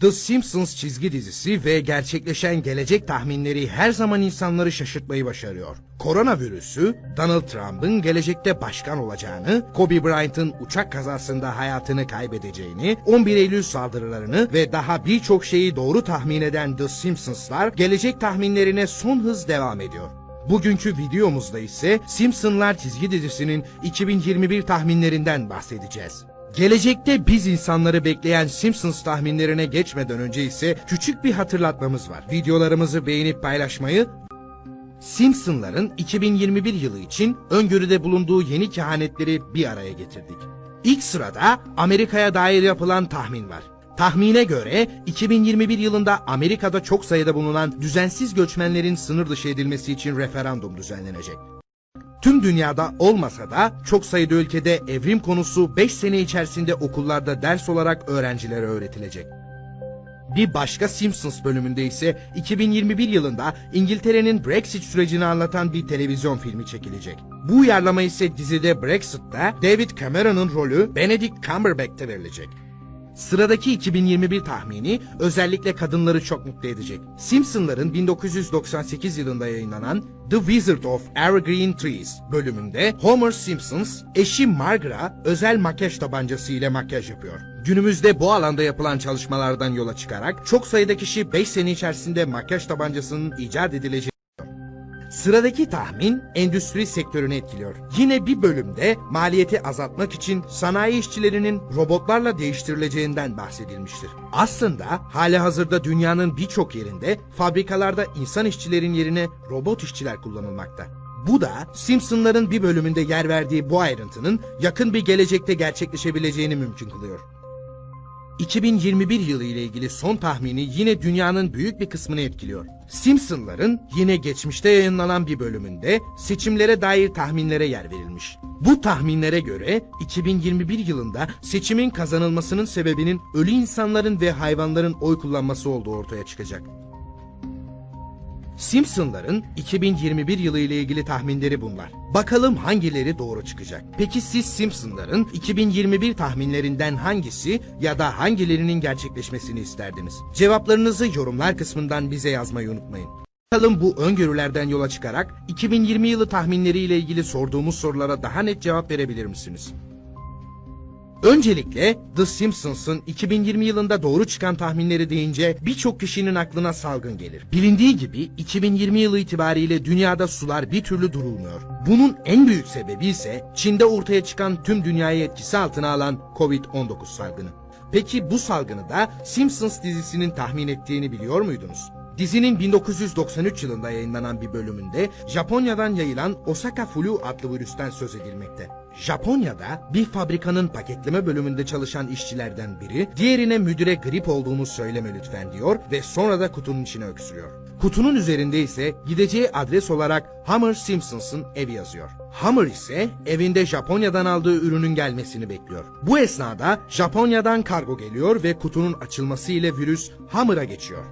The Simpsons çizgi dizisi ve gerçekleşen gelecek tahminleri her zaman insanları şaşırtmayı başarıyor. Koronavirüsü, Donald Trump'ın gelecekte başkan olacağını, Kobe Bryant'ın uçak kazasında hayatını kaybedeceğini, 11 Eylül saldırılarını ve daha birçok şeyi doğru tahmin eden The Simpsons'lar gelecek tahminlerine son hız devam ediyor. Bugünkü videomuzda ise Simpsonlar çizgi dizisinin 2021 tahminlerinden bahsedeceğiz. Gelecekte biz insanları bekleyen Simpsons tahminlerine geçmeden önce ise küçük bir hatırlatmamız var. Videolarımızı beğenip paylaşmayı Simpsonların 2021 yılı için öngörüde bulunduğu yeni kehanetleri bir araya getirdik. İlk sırada Amerika'ya dair yapılan tahmin var. Tahmine göre 2021 yılında Amerika'da çok sayıda bulunan düzensiz göçmenlerin sınır dışı edilmesi için referandum düzenlenecek. Tüm dünyada olmasa da çok sayıda ülkede evrim konusu 5 sene içerisinde okullarda ders olarak öğrencilere öğretilecek. Bir başka Simpsons bölümünde ise 2021 yılında İngiltere'nin Brexit sürecini anlatan bir televizyon filmi çekilecek. Bu uyarlama ise dizide Brexit'te David Cameron'ın rolü Benedict Cumberbatch'te verilecek. Sıradaki 2021 tahmini özellikle kadınları çok mutlu edecek. Simpsonların 1998 yılında yayınlanan The Wizard of Evergreen Trees bölümünde Homer Simpsons eşi Marge'ra özel makyaj tabancası ile makyaj yapıyor. Günümüzde bu alanda yapılan çalışmalardan yola çıkarak çok sayıda kişi 5 sene içerisinde makyaj tabancasının icat edileceğini Sıradaki tahmin endüstri sektörünü etkiliyor. Yine bir bölümde maliyeti azaltmak için sanayi işçilerinin robotlarla değiştirileceğinden bahsedilmiştir. Aslında hali hazırda dünyanın birçok yerinde fabrikalarda insan işçilerin yerine robot işçiler kullanılmakta. Bu da Simpsonların bir bölümünde yer verdiği bu ayrıntının yakın bir gelecekte gerçekleşebileceğini mümkün kılıyor. 2021 yılı ile ilgili son tahmini yine dünyanın büyük bir kısmını etkiliyor. Simpsonların yine geçmişte yayınlanan bir bölümünde seçimlere dair tahminlere yer verilmiş. Bu tahminlere göre 2021 yılında seçimin kazanılmasının sebebinin ölü insanların ve hayvanların oy kullanması olduğu ortaya çıkacak. Simpsonların 2021 yılı ile ilgili tahminleri bunlar. Bakalım hangileri doğru çıkacak. Peki siz Simpsonların 2021 tahminlerinden hangisi ya da hangilerinin gerçekleşmesini isterdiniz? Cevaplarınızı yorumlar kısmından bize yazmayı unutmayın. Bakalım bu öngörülerden yola çıkarak 2020 yılı tahminleri ile ilgili sorduğumuz sorulara daha net cevap verebilir misiniz? Öncelikle The Simpsons'ın 2020 yılında doğru çıkan tahminleri deyince birçok kişinin aklına salgın gelir. Bilindiği gibi 2020 yılı itibariyle dünyada sular bir türlü durulmuyor. Bunun en büyük sebebi ise Çin'de ortaya çıkan tüm dünyayı etkisi altına alan Covid-19 salgını. Peki bu salgını da Simpsons dizisinin tahmin ettiğini biliyor muydunuz? Dizinin 1993 yılında yayınlanan bir bölümünde Japonya'dan yayılan Osaka Flu adlı virüsten söz edilmekte. Japonya'da bir fabrikanın paketleme bölümünde çalışan işçilerden biri diğerine müdüre grip olduğunu söyleme lütfen diyor ve sonra da kutunun içine öksürüyor. Kutunun üzerinde ise gideceği adres olarak Hammer Simpsons'ın evi yazıyor. Hammer ise evinde Japonya'dan aldığı ürünün gelmesini bekliyor. Bu esnada Japonya'dan kargo geliyor ve kutunun açılması ile virüs Hammer'a geçiyor.